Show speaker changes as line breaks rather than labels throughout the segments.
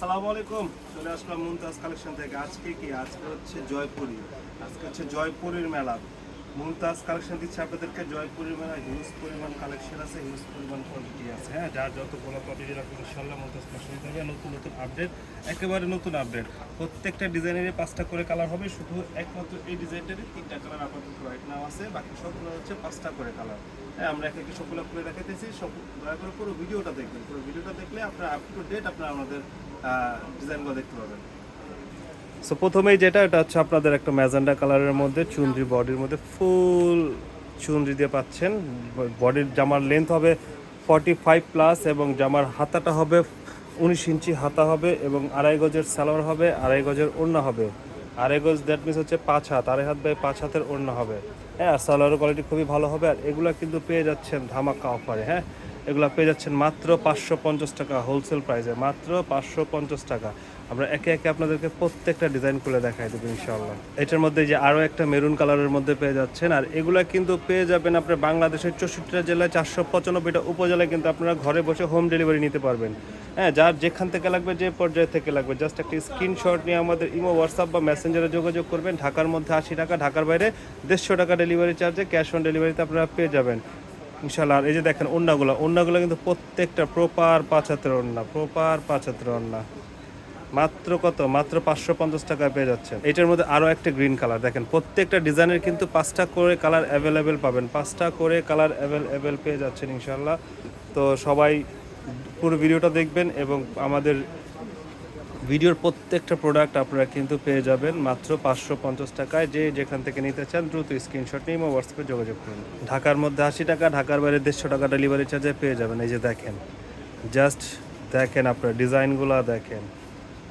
আসসালামু আলাইকুম। চলে আসলাম মুমতাজ কালেকশন থেকে। আজকে কি? আজকে হচ্ছে জয়পুরি। আজকে হচ্ছে জয়পুরীর মেলা। মুমতাজ কালেকশন দিচ্ছে আপনাদেরকে। জয়পুরীর মেলা হিউজ পরিমাণ কালেকশন আছে, হিউজ পরিমাণ কোয়ালিটি আছে হ্যাঁ? যার যত কোনো কোয়ান্টিটি লাগবে ইনশাল্লাহ মুমতাজ কালেকশন হবে। নতুন নতুন আপডেট একেবারে নতুন আপডেট প্রত্যেকটা ডিজাইনেরই পাঁচটা করে কালার হবে, শুধু একমাত্র এই ডিজাইনটারই তিনটা কালার আপাতত রাইট নাও আছে, বাকি সবগুলো হচ্ছে পাঁচটা করে কালার হ্যাঁ আমরা একে সবগুলো করে দেখাইতেছি, সব দয়া করে পুরো ভিডিওটা দেখবেন। পুরো ভিডিওটা দেখলে আপনার আপ টু ডেট আপনার আমাদের ডিজাইনগুলো দেখতে পাবেন। সো প্রথমেই যেটা, এটা হচ্ছে আপনাদের একটা ম্যাজেন্ডা কালারের মধ্যে, চুনরি বডির মধ্যে, ফুল চুনরি দিয়ে পাচ্ছেন। বডির জামার লেন্থ হবে ফর্টি ফাইভ প্লাস এবং জামার হাতাটা হবে উনিশ ইঞ্চি হাতা হবে এবং আড়াই গজের সালোয়ার হবে, আড়াই গজের ওড়না হবে। আড়াই গজ দ্যাট মিনস হচ্ছে পাঁচ হাত, আড়াই হাত বাই পাঁচ হাতের ওড়না হবে। হ্যাঁ আর সালোয়ারের কোয়ালিটি খুবই ভালো হবে, আর এগুলো কিন্তু পেয়ে যাচ্ছেন ধামাকা অফারে হ্যাঁ? এগুলো পেয়ে যাচ্ছেন মাত্র পাঁচশো পঞ্চাশ টাকা হোলসেল প্রাইসে মাত্র পাঁচশো পঞ্চাশ টাকা। আমরা একে একে আপনাদেরকে প্রত্যেকটা ডিজাইন খুলে দেখাই দেবো ইনশাল্লাহ এটার মধ্যে যে আরও একটা মেরুন কালারের মধ্যে পেয়ে যাচ্ছেন, আর এগুলা কিন্তু পেয়ে যাবেন আপনার বাংলাদেশের চৌষট্টিটা জেলায়, চারশো পঁচানব্বইটা উপজেলায় কিন্তু আপনারা ঘরে বসে হোম ডেলিভারি নিতে পারবেন। হ্যাঁ যার যেখান থেকে লাগবে, যে পর্যায়ে থেকে লাগবে। জাস্ট একটা স্ক্রিনশট নিয়ে আমাদের ইমো হোয়াটসঅ্যাপ বা মেসেঞ্জারে যোগাযোগ করবেন। ঢাকার মধ্যে আশি টাকা, ঢাকার বাইরে দেড়শো টাকা ডেলিভারি চার্জে ক্যাশ অন ডেলিভারিতে আপনারা পেয়ে যাবেন। ইনশাল্লাহ আর এই যে দেখেন ওন্নাগুলো ওন্নাগুলো কিন্তু প্রত্যেকটা প্রপার পাঁচ হাতের ওন্না প্রপার পাঁচ হাতের ওন্না মাত্র কত? মাত্র পাঁচশো পঞ্চাশ টাকায় পেয়ে যাচ্ছেন। এটার মধ্যে আরও একটা গ্রিন কালার দেখেন, প্রত্যেকটা ডিজাইনের কিন্তু পাঁচটা করে কালার অ্যাভেলেবেল পাবেন। পাঁচটা করে কালার অ্যাভেলেবেল পেয়ে যাচ্ছেন ইনশাল্লাহ তো সবাই পুরো ভিডিওটা দেখবেন এবং আমাদের ভিডিওর প্রত্যেকটা প্রোডাক্ট আপনারা কিন্তু পেয়ে যাবেন মাত্র পাঁচশো পঞ্চাশ টাকায়। যে যেখান থেকে নিতে চান দ্রুত স্ক্রিনশট নিয়ে বা হোয়াটসঅ্যাপে যোগাযোগ করুন। ঢাকার মধ্যে আশি টাকা, ঢাকার বাইরে দেড়শো টাকা ডেলিভারি চার্জে পেয়ে যাবেন। এই যে দেখেন জাস্ট দেখেন আপনার ডিজাইনগুলো দেখেন।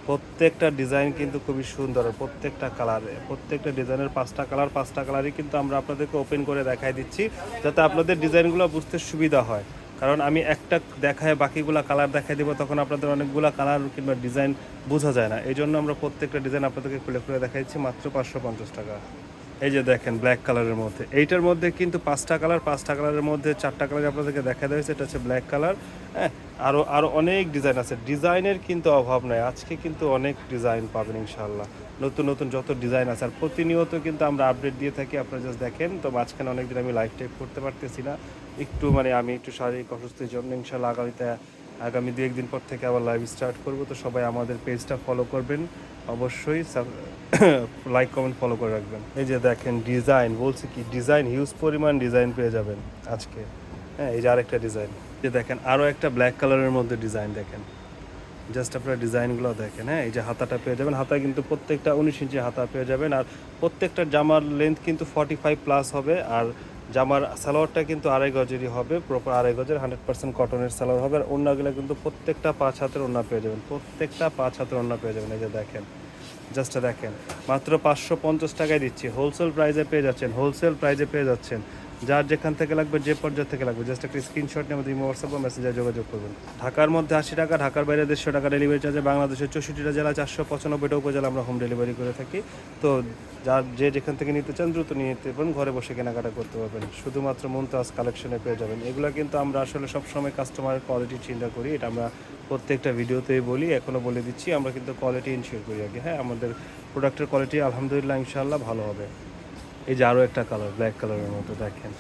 প্রত্যেকটা ডিজাইন কিন্তু খুবই সুন্দর, প্রত্যেকটা কালারে প্রত্যেকটা ডিজাইনের পাঁচটা কালার পাঁচটা কালারই কিন্তু আমরা আপনাদেরকে ওপেন করে দেখাই দিচ্ছি, যাতে আপনাদের ডিজাইনগুলো বুঝতে সুবিধা হয়। কারণ আমি একটা দেখায় বাকিগুলা কালার দেখাই দিব, তখন আপনাদের অনেকগুলা কালার কিংবা ডিজাইন বোঝা যায় না। এই জন্য আমরা প্রত্যেকটা ডিজাইন আপনাদেরকে খুলে খুলে দেখাই দিচ্ছি মাত্র পাঁচশো পঞ্চাশ টাকা। এই যে দেখেন ব্ল্যাক কালারের মধ্যে। এইটার মধ্যে কিন্তু পাঁচটা কালার পাঁচটা কালারের মধ্যে চারটা কালার আপনাদেরকে দেখা দেওয়া হয়েছে। এটা হচ্ছে ব্ল্যাক কালার হ্যাঁ? আরও আরও অনেক ডিজাইন আছে। ডিজাইনের কিন্তু অভাব নাই। আজকে কিন্তু অনেক ডিজাইন পাবেন ইনশাল্লাহ নতুন নতুন যত ডিজাইন আছে। আর প্রতিনিয়ত কিন্তু আমরা আপডেট দিয়ে থাকি। আপনারা জাস্ট দেখেন। তো মাঝখানে অনেকদিন আমি লাইভ টাইপ করতে পারতেছি না। একটু মানে আমি একটু শারীরিক অসুস্থের জন্য ইনশাল্লাহ আগামীতে, আগামী দু একদিন পর থেকে আবার লাইভ স্টার্ট করব। তো সবাই আমাদের পেজটা ফলো করবেন। অবশ্যই লাইক কমেন্ট ফলো করে রাখবেন। এই যে দেখেন ডিজাইন বলছি কি ডিজাইন হিউজ পরিমাণ ডিজাইন পেয়ে যাবেন আজকে। হ্যাঁ এই যে আরেকটা ডিজাইন যে দেখেন আরও একটা ব্ল্যাক কালারের মধ্যে ডিজাইন দেখেন। জাস্ট আপনারা ডিজাইনগুলো দেখেন হ্যাঁ এই যে হাতাটা পেয়ে যাবেন। হাতা কিন্তু প্রত্যেকটা উনিশ ইঞ্চি হাতা পেয়ে যাবেন। আর প্রত্যেকটা জামার লেন্থ কিন্তু ফর্টি ফাইভ প্লাস হবে। আর জামার সালোয়ারটা কিন্তু আড়াই গজেরই হবে, প্রপার আড়াই গজের হান্ড্রেড পার্সেন্ট কটনের সালোয়ার হবে। আর অন্যগুলো কিন্তু প্রত্যেকটা পাঁচ হাতের ওড়না পেয়ে যাবেন, প্রত্যেকটা পাঁচ হাতের ওড়না পেয়ে যাবেন, এই যে দেখেন জাস্ট দেখেন। মাত্র পাঁচশো পঞ্চাশ টাকায় দিচ্ছি হোলসেল প্রাইজে পেয়ে যাচ্ছেন হোলসেল প্রাইজে পেয়ে যাচ্ছেন। যার যেখান থেকে লাগবে, যে পর্যায়ে থেকে লাগবে। জাস্ট একটা স্ক্রিনশট নিয়ে আমাদের হোয়াটসঅ্যাপ বা মেসেঞ্জারে যোগাযোগ করবেন। ঢাকার মধ্যে আশি টাকা, ঢাকার বাইরে দেড়শো টাকা ডেলিভারি চার্জে বাংলাদেশের চৌষট্টিটা জেলা, চারশো পঁচানব্বইটা উপজেলা আমরা হোম ডেলিভারি করে থাকি। তো যার যে যেখান থেকে নিতে চান, দ্রুত নিয়ে নিতে পারেন ঘরে বসে কেনাকাটা করতে পারবেন। শুধুমাত্র মুমতাজ কালেকশনে পেয়ে যাবেন। এগুলো কিন্তু আমরা আসলে সবসময় কাস্টমারের কোয়ালিটি চিন্তা করি। এটা আমরা প্রত্যেকটা ভিডিওতেই বলি এখনও বলে দিচ্ছি। আমরা কিন্তু কোয়ালিটি ইনশিওর করি আগে হ্যাঁ আমাদের প্রোডাক্টের কোয়ালিটি আলহামদুলিল্লাহ, ইনশাআল্লাহ ভালো হবে। এই যে আরও একটা কালার ব্ল্যাক কালারের মতো দেখেন।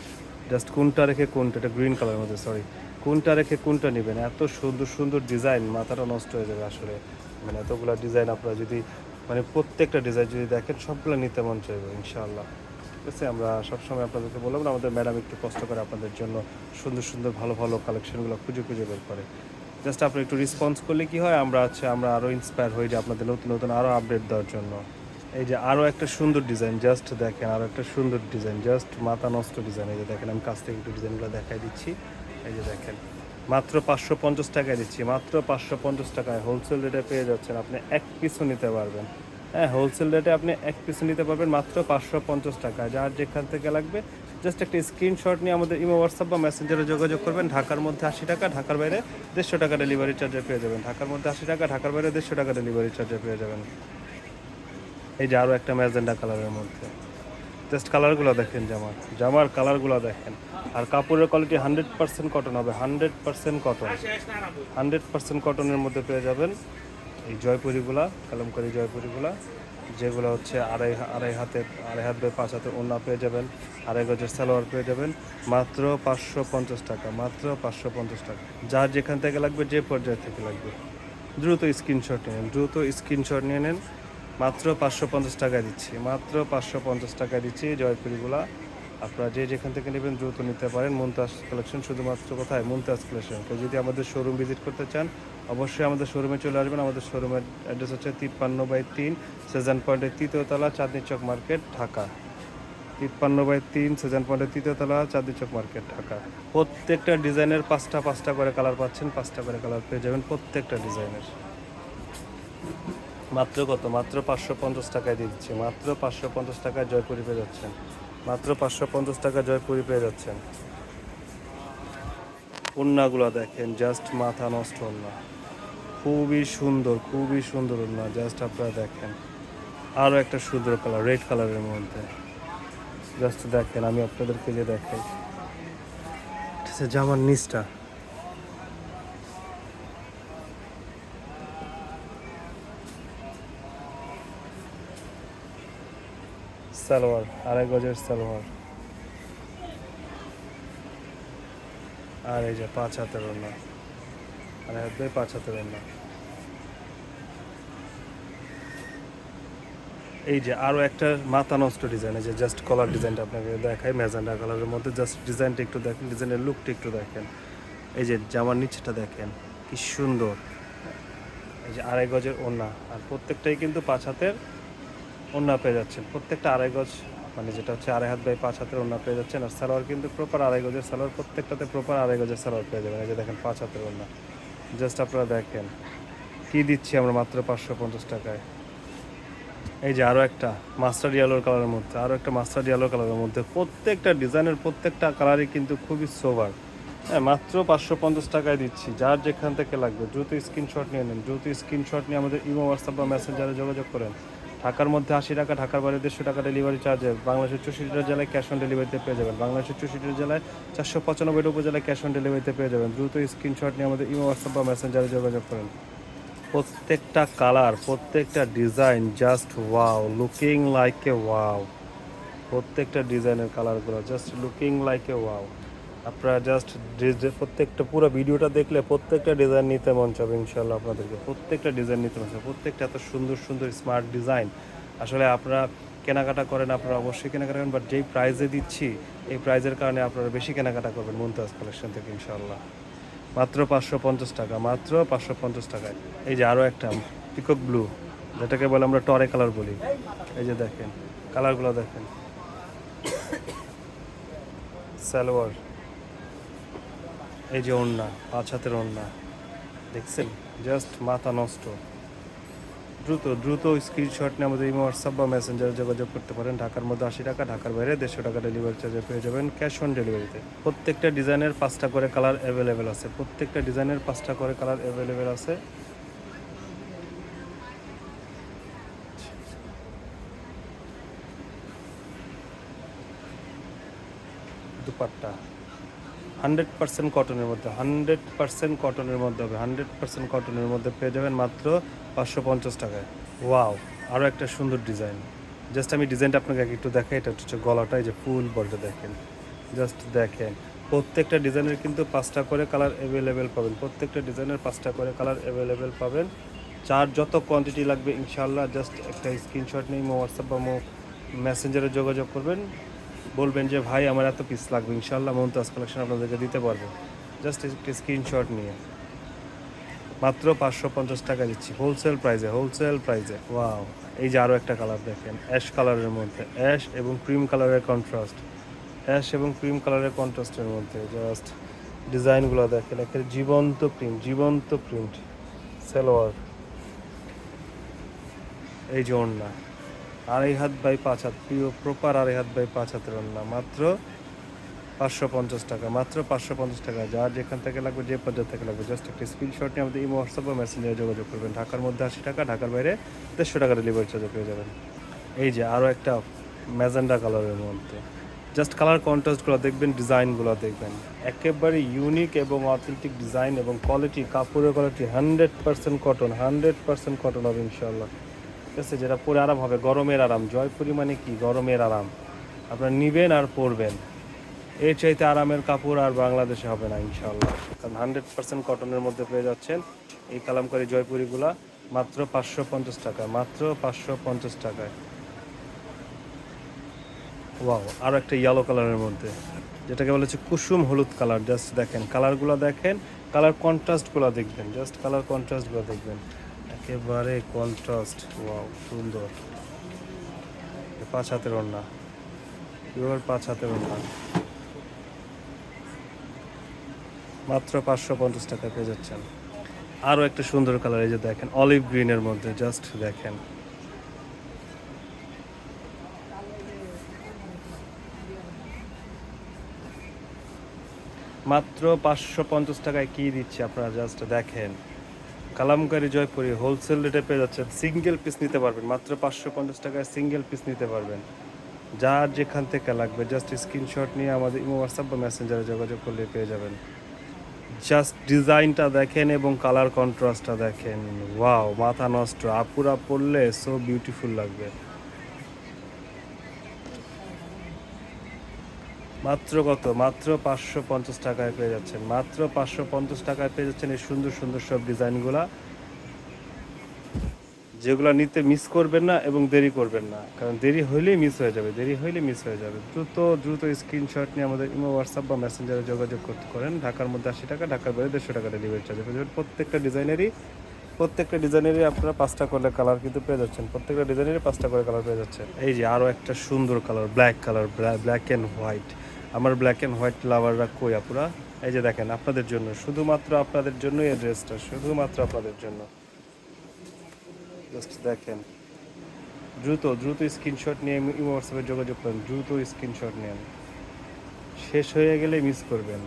জাস্ট কোনটা রেখে কোনটা, এটা গ্রিন কালারের মধ্যে সরি কোনটা রেখে কোনটা নেবেন? এত সুন্দর সুন্দর ডিজাইন মাথাটা নষ্ট হয়ে যাবে আসলে। মানে এতগুলো ডিজাইন আপনারা যদি মানে প্রত্যেকটা ডিজাইন যদি দেখেন, সবগুলো নিতে মন চাইবে, ইনশাআল্লাহ। ঠিক আছে? আমরা সবসময় আপনাদেরকে বললাম না, আমাদের ম্যাডাম একটু কষ্ট করে আপনাদের জন্য সুন্দর সুন্দর, ভালো ভালো কালেকশনগুলো খুঁজে খুঁজে বের করে। জাস্ট আপনি একটু রেসপন্স করলে কি হয়? আমরা আছে আমরা আরও ইন্সপায়ার হয়ে যাই আপনাদের নতুন নতুন আরও আপডেট দেওয়ার জন্য। এই যে আরও একটা সুন্দর ডিজাইন জাস্ট দেখেন আরও একটা সুন্দর ডিজাইন জাস্ট মাথা নষ্ট ডিজাইন। এই যে দেখেন, আমি কাছ থেকে একটু ডিজাইনগুলো দেখাই দিচ্ছি। এই যে দেখেন, মাত্র পাঁচশো পঞ্চাশ টাকায় দিচ্ছি, মাত্র পাঁচশো পঞ্চাশ টাকায়। হোলসেল রেটে পেয়ে যাচ্ছেন আপনি এক পিসও নিতে পারবেন। হ্যাঁ হোলসেল রেটে আপনি এক পিসও নিতে পারবেন মাত্র পাঁচশো পঞ্চাশ টাকায়। যার যেখান থেকে লাগবে জাস্ট একটা স্ক্রিনশট নিয়ে আমাদের ইমো হোয়াটসঅ্যাপ বা মেসেঞ্জারে যোগাযোগ করবেন। ঢাকার মধ্যে আশি টাকা, ঢাকার বাইরে দেড়শো টাকা ডেলিভারি চার্জে পেয়ে যাবেন। ঢাকার মধ্যে আশি টাকা, ঢাকার বাইরে দেড়শো টাকা ডেলিভারি চার্জে পেয়ে যাবেন। এই যে আরও একটা ম্যাজেন্ডা কালারের মধ্যে। জাস্ট কালারগুলো দেখেন জামার। জামার কালারগুলো দেখেন। আর কাপড়ের কোয়ালিটি হান্ড্রেড পার্সেন্ট কটন হবে। Hundred percent cotton hundred percent কটনের মধ্যে পেয়ে যাবেন এই জয়পুরিগুলা, কালামকারি জয়পুরিগুলা, যেগুলো হচ্ছে আড়াই আড়াই হাতে, আড়াই হাত বাই পাঁচ হাতে ওনা পেয়ে যাবেন। আড়াই গজের সালোয়ার পেয়ে যাবেন। মাত্র পাঁচশো পঞ্চাশ টাকা, মাত্র পাঁচশো পঞ্চাশ টাকা। যার যেখান থেকে লাগবে, যে পর্যায় থেকে লাগবে। দ্রুত স্ক্রিনশট নিয়ে নেন, দ্রুত স্ক্রিনশট নিয়ে নেন। মাত্র পাঁচশো পঞ্চাশ টাকা দিচ্ছি। মাত্র পাঁচশো পঞ্চাশ টাকা দিচ্ছি জয়পুরিগুলা। আপনারা যে যেখান থেকে নেবেন দ্রুত নিতে পারেন। মুমতাজ কালেকশন শুধুমাত্র কোথায়? মুমতাজ কালেকশন কেউ যদি আমাদের শোরুম ভিজিট করতে চান, অবশ্যই আমাদের শোরুমে চলে আসবেন। আমাদের শোরুমের অ্যাড্রেস হচ্ছে তিপ্পান্ন বাই তিন সেজান পয়েন্টের তৃতীয়তলা চাঁদনি চক মার্কেট, ঢাকা। তিপ্পান্ন বাই তিন সেজান পয়েন্টের তৃতীয়তলা চাঁদনি চক মার্কেট, ঢাকা। প্রত্যেকটা ডিজাইনের পাঁচটা পাঁচটা করে কালার পাচ্ছেন, পাঁচটা করে কালার পেয়ে যাবেন প্রত্যেকটা ডিজাইনের মাত্র কত? মাত্র পাঁচশো পঞ্চাশ টাকায় দিচ্ছি। মাত্র পাঁচশো পঞ্চাশ টাকায় জয়পুরি পেয়ে যাচ্ছেন। মাত্র পাঁচশো পঞ্চাশ টাকা জয়পুরি পেয়ে যাচ্ছেন। উন্নাগুলো দেখেন জাস্ট মাথা নষ্ট উন্না খুবই সুন্দর খুবই সুন্দর উন্না জাস্ট আপনারা দেখেন। আরও একটা সুন্দর কালার রেড কালারের মধ্যে। জাস্ট দেখেন, আমি আপনাদেরকে যে দেখাই। জামার নিচটা। সালোয়ার, আড়াই গজের সালোয়ার। আর এই যে পাঁচ হাতের ওড়না। আড়াই হাত দিয়ে পাঁচ হাতের ওড়না। এই যে আরও একটা মাথা নষ্ট ডিজাইন যে জাস্ট কলার ডিজাইনটা আপনাকে দেখাই ম্যাজেন্ডা কালারের মধ্যে জাস্ট ডিজাইনটা একটু দেখেন, ডিজাইনের লুকটা একটু দেখেন। এই যে জামার নিচেটা দেখেন, কি সুন্দর। এই যে আড়াই গজের ওড়না, আর প্রত্যেকটাই কিন্তু পাঁচ হাতের ওড়না পেয়ে যাচ্ছেন। প্রত্যেকটা আড়াই গজ মানে যেটা হচ্ছে আড়াই হাত বাই পাঁচ হাতের ওড়না পেয়ে যাচ্ছেন। আর সালোয়ার কিন্তু প্রপার আড়াই গজের সালোয়ার, প্রত্যেকটাতে প্রপার আড়াই গজের সালোয়ার পেয়ে যাবেন। এই যে দেখেন পাঁচ হাতের ওড়না। জাস্ট আপনারা দেখেন, কি দিচ্ছি আমরা মাত্র পাঁচশো পঞ্চাশ টাকায়। এই যে আরও একটা মাস্টার ইয়েলোর কালারের মধ্যে আরও একটা মাস্টার ইয়েলো কালারের মধ্যে। প্রত্যেকটা ডিজাইনের প্রত্যেকটা কালারই কিন্তু খুবই সোভার হ্যাঁ মাত্র পাঁচশো পঞ্চাশ টাকায় দিচ্ছি। যার যেখান থেকে লাগবে, দ্রুত স্ক্রিনশট নিয়ে নেন। দ্রুত স্ক্রিনশট নিয়ে আমাদের ইমো, হোয়াটসঅ্যাপ বা মেসেঞ্জারে যোগাযোগ করেন। ঢাকার মধ্যে আশি টাকা, ঢাকার বাইরে দেড়শো টাকা ডেলিভারি চার্জে বাংলাদেশের চৌষট্টিটা জেলায় ক্যাশ অন ডেলিভারিতে পেয়ে যাবেন। বাংলাদেশের চৌষট্টি জেলায় চারশো পঁচানব্বইটা উপজেলায় ক্যাশ অন ডেলিভারিতে পেয়ে যাবেন। দ্রুত স্ক্রিনশট নিয়ে আমাদের ইমো হোয়াটসঅ্যাপ বা মেসেঞ্জারে যোগাযোগ করেন। প্রত্যেকটা কালার প্রত্যেকটা design just wow looking like a wow প্রত্যেকটা ডিজাইনের কালারগুলো just looking like a wow আপনারা জাস্ট প্রত্যেকটা পুরো ভিডিওটা দেখলে প্রত্যেকটা ডিজাইন নিতে মন চাবে ইনশাল্লাহ আপনাদেরকে। প্রত্যেকটা ডিজাইন নিতে মন প্রত্যেকটা এত সুন্দর সুন্দর স্মার্ট ডিজাইন আসলে আপনারা কেনাকাটা করেন, আপনারা অবশ্যই কেনাকাটা করেন বাট যেই প্রাইজে দিচ্ছি, এই প্রাইজের কারণে আপনারা বেশি কেনাকাটা করবেন মুমতাজ কালেকশন থেকে ইনশাল্লাহ মাত্র পাঁচশো পঞ্চাশ টাকা, মাত্র পাঁচশো পঞ্চাশ টাকায়। এই যে আরও একটা পিকক ব্লু যেটাকে বলে আমরা টরে কালার বলি। এই যে দেখেন কালারগুলো দেখেন। সালোয়ার। এই যে ওড়না, পাঁচ হাতের ওড়না, দেখছেন? জাস্ট মাথা নষ্ট। দ্রুত দ্রুত স্ক্রিনশট নিয়ে আমাদের ইমো হোয়াটসঅ্যাপ বা মেসেঞ্জারে যোগাযোগ করতে পারেন। ঢাকার মধ্যে আশি টাকা, ঢাকার বাইরে দেড়শো টাকা ডেলিভারি চার্জে পেয়ে যাবেন ক্যাশ অন ডেলিভারিতে প্রত্যেকটা ডিজাইনের পাঁচটা করে কালার অ্যাভেলেবেল আছে। প্রত্যেকটা ডিজাইনের পাঁচটা করে কালার অ্যাভেলেবেল আছে। দুপাট্টা। হান্ড্রেড পার্সেন্ট কটনের মধ্যে, হান্ড্রেড পার্সেন্ট কটনের মধ্যে হবে, হান্ড্রেড পার্সেন্ট কটনের মধ্যে পেয়ে যাবেন মাত্র পাঁচশো পঞ্চাশ টাকায়। ওয়াও আরও একটা সুন্দর ডিজাইন। জাস্ট আমি ডিজাইনটা আপনাকে একটু দেখাই, এটা হচ্ছে গলাটা, এই যে ফুল বডিটা দেখেন। জাস্ট দেখেন, প্রত্যেকটা ডিজাইনের কিন্তু পাঁচটা করে কালার অ্যাভেলেবেল পাবেন। প্রত্যেকটা ডিজাইনের পাঁচটা করে কালার অ্যাভেলেবেল পাবেন। চার যত কোয়ান্টিটি লাগবে ইনশাল্লাহ জাস্ট একটা স্ক্রিনশট নিয়ে হোয়াটসঅ্যাপ বা মেসেঞ্জারে যোগাযোগ করবেন। বলবেন যে, ভাই, আমার এত পিস লাগবে ইনশাল্লাহ মমতাজ কালেকশন আপনাদেরকে দিতে পারব। জাস্ট একটি স্ক্রিনশট নিয়ে। মাত্র পাঁচশো পঞ্চাশ টাকা দিচ্ছি হোলসেল প্রাইসে হোলসেল প্রাইসে ওয়াও এই যে আরও একটা কালার দেখেন অ্যাশ কালারের মধ্যে। অ্যাশ এবং ক্রিম কালারের কন্ট্রাস্ট অ্যাশ এবং ক্রিম কালারের কন্ট্রাস্টের মধ্যে। জাস্ট ডিজাইনগুলো দেখেন এখানে জীবন্ত প্রিন্ট জীবন্ত প্রিন্ট সালোয়ার। এই যে ওড়না। আড়াই হাত বাই পাঁচ হাত, প্রিয় প্রপার আড়াই হাত বাই পাঁচ হাতের ওড়না মাত্র পাঁচশো পঞ্চাশ টাকা, মাত্র পাঁচশো পঞ্চাশ টাকা। যার যেখান থেকে লাগবে, যে পর্যায়ে থেকে লাগবে জাস্ট একটা স্ক্রিনশট নিয়ে আমাদের ইমো, হোয়াটসঅ্যাপ বা মেসেঞ্জারে যোগাযোগ করবেন। ঢাকার মধ্যে আশি টাকা, ঢাকার বাইরে দেড়শো টাকা ডেলিভারি চার্জে পেয়ে যাবেন। এই যে আরও একটা ম্যাজেন্ডা কালারের মধ্যে। জাস্ট কালার কন্ট্রাস্টগুলো দেখবেন ডিজাইনগুলো দেখবেন। একেবারে ইউনিক এবং অথেন্টিক ডিজাইন এবং কোয়ালিটি কাপড়ের quality hundred percent cotton hundred percent cotton হবে ইনশাল্লাহ আছে যেটা পরে আরাম হবে, গরমের আরাম। জয়পুরি মানে কি? গরমের আরাম। আপনারা নিবেন আর পরবেন। এর চাইতে আরামের কাপড় আর বাংলাদেশে হবে না ইনশাল্লাহ কারণ হান্ড্রেড পার্সেন্ট কটনের মধ্যে পেয়ে যাচ্ছেন এই কালামকারি জয়পুরিগুলা মাত্র পাঁচশো পঞ্চাশ টাকা, মাত্র পাঁচশো পঞ্চাশ টাকায়। ওয়াও, আর একটা ইয়েলো কালারের মধ্যে। যেটাকে বলেছে কুসুম হলুদ কালার। জাস্ট দেখেন, কালারগুলো দেখেন, কালার কন্ট্রাস্টগুলো দেখবেন, জাস্ট কালার কন্ট্রাস্টগুলো দেখবেন। একেবারে কন্ট্রাস্ট ওয়াও সুন্দর। পাঁচ হাতের ওড়না। এবার পাঁচ হাতের ওড়না। মাত্র পাঁচশো পঞ্চাশ টাকা পেয়ে যাচ্ছেন। আরও একটা সুন্দর কালার এই যে দেখেন অলিভ গ্রিনের মধ্যে জাস্ট দেখেন। মাত্র পাঁচশো পঞ্চাশ টাকায় কি দিচ্ছে আপনারা? জাস্ট দেখেন। কালামকারি জয়পুরি হোলসেল রেটে পেয়ে যাচ্ছেন। সিঙ্গেল পিস নিতে পারবেন, মাত্র পাঁচশো পঞ্চাশ টাকায় সিঙ্গেল পিস নিতে পারবেন। যার যেখান থেকে লাগবে জাস্ট স্ক্রিনশট নিয়ে আমাদের ইমো হোয়াটসঅ্যাপ বা মেসেঞ্জারে যোগাযোগ করলে পেয়ে যাবেন। জাস্ট ডিজাইনটা দেখেন এবং কালার কন্ট্রাস্টটা দেখেন। ওয়াও মাথা নষ্ট, আপুরা পড়লে সো বিউটিফুল লাগবে। মাত্র কত? মাত্র পাঁচশো পঞ্চাশ টাকায় পেয়ে যাচ্ছেন। মাত্র পাঁচশো পঞ্চাশ টাকায় পেয়ে যাচ্ছেন এই সুন্দর সুন্দর সব ডিজাইনগুলা। যেগুলো নিতে মিস করবেন না এবং দেরি করবেন না। কারণ দেরি হইলেই মিস হয়ে যাবে, দেরি হইলে মিস হয়ে যাবে। দ্রুত দ্রুত স্ক্রিনশট নিয়ে আমাদের ইমো হোয়াটসঅ্যাপ বা মেসেঞ্জারে যোগাযোগ করতে করেন। ঢাকার মধ্যে আশি টাকা, ঢাকার বাইরে দেড়শো টাকা ডেলিভারি চার্জ প্রত্যেকটা ডিজাইনেরই প্রত্যেকটা ডিজাইনেরই আপনারা পাঁচটা করে কালার কিন্তু পেয়ে যাচ্ছেন। প্রত্যেকটা ডিজাইনেরই পাঁচটা করে কালার পেয়ে যাচ্ছেন এই যে আরও একটা সুন্দর colour black colour black and white আমার ব্ল্যাক অ্যান্ড হোয়াইট লাভাররা কই আপুরা? এই যে দেখেন, আপনাদের জন্য। শুধুমাত্র আপনাদের জন্যই এই ড্রেসটা শুধুমাত্র আপনাদের জন্য। জাস্ট দেখেন। দ্রুত দ্রুত স্ক্রিনশট নিয়ে হোয়াটসঅ্যাপে যোগাযোগ করেন। দ্রুত স্ক্রিনশট নেন। শেষ হয়ে গেলে মিস করবেন।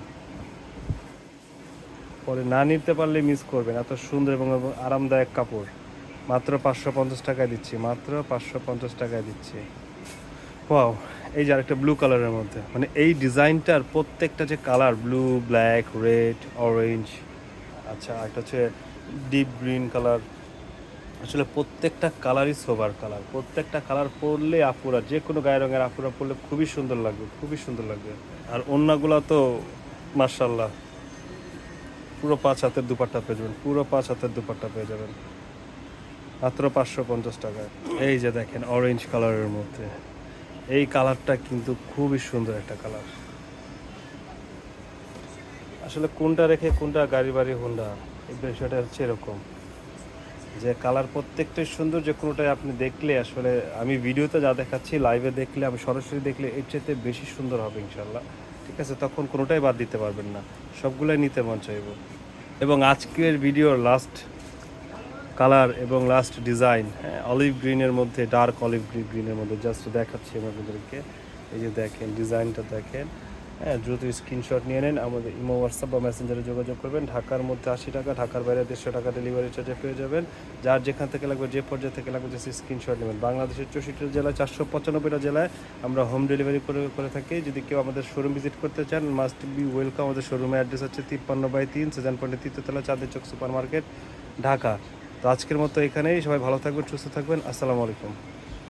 পরে না নিতে পারলে মিস করবেন। এত সুন্দর এবং আরামদায়ক কাপড়। মাত্র পাঁচশো পঞ্চাশ টাকায় দিচ্ছি, মাত্র পাঁচশো পঞ্চাশ টাকায় দিচ্ছি। ওয়াও এই যে আরেকটা ব্লু কালারের মধ্যে। মানে এই ডিজাইনটার প্রত্যেকটা যে colour blue black red orange আচ্ছা একটা হচ্ছে ডিপ গ্রিন কালার আসলে প্রত্যেকটা কালারই সোবার কালার প্রত্যেকটা কালার পরলে আপুরা, যে কোনো গায়ে রঙের আপুরা পরলে খুবই সুন্দর লাগবে, খুবই সুন্দর লাগবে। আর অন্যগুলো তো মার্শাল্লাহ পুরো পাঁচ হাতের দুপাট্টা পেয়ে যাবেন, পুরো পাঁচ হাতের দুপাট্টা পেয়ে যাবেন। মাত্র পাঁচশো পঞ্চাশ টাকায়। এই যে দেখেন অরেঞ্জ কালারের মধ্যে। এই কালারটা কিন্তু খুবই সুন্দর একটা কালার আসলে কোনটা রেখে কোনটা গাড়ি বাড়ি হোন্ডা এই বিষয়টা হচ্ছে এরকম। যে কালার প্রত্যেকটাই সুন্দর, যে কোনোটাই আপনি দেখলে আসলে আমি ভিডিওতে যা দেখাচ্ছি লাইভে দেখলে, আমি সরাসরি দেখলে এর চাইতে বেশি সুন্দর হবে ইনশাল্লাহ ঠিক আছে, তখন কোনোটাই বাদ দিতে পারবেন না। সবগুলোই নিতে মন চাইব। এবং আজকের ভিডিওর লাস্ট কালার এবং লাস্ট ডিজাইন হ্যাঁ অলিভ গ্রিনের মধ্যে ডার্ক অলিভ গ্রিনের মধ্যে জাস্ট দেখাচ্ছি আমি আপনাদেরকে। এই যে দেখেন ডিজাইনটা দেখেন। হ্যাঁ দ্রুত স্ক্রিনশট নিয়ে নেন। আমাদের ইমো হোয়াটসঅ্যাপ বা মেসেঞ্জারে যোগাযোগ করবেন। ঢাকার মধ্যে আশি টাকা, ঢাকার বাইরে দেড়শো টাকা ডেলিভারি চার্জে পেয়ে যাবেন। যার যেখান থেকে লাগবে, যে পর্যায়ে থেকে লাগবে জাস্ট স্ক্রিনশট নেবেন। বাংলাদেশের চৌষট্টি জেলায়, চারশো পঁচানব্বইটা জেলায় আমরা হোম ডেলিভারি করে করে থাকি। যদি কেউ আমাদের শোরুম ভিজিট করতে চান মাস্ট বি ওয়েলকাম আমাদের শোরুমের অ্যাড্রেস হচ্ছে তিপ্পান্ন বাই তিন, সেজান পয়েন্টের তৃতীয়তলা চাঁদের চক সুপার মার্কেট ঢাকা। তো আজকের মতো এখানেই। সবাই ভালো থাকবেন, সুস্থ থাকবেন। আসসালামু আলাইকুম।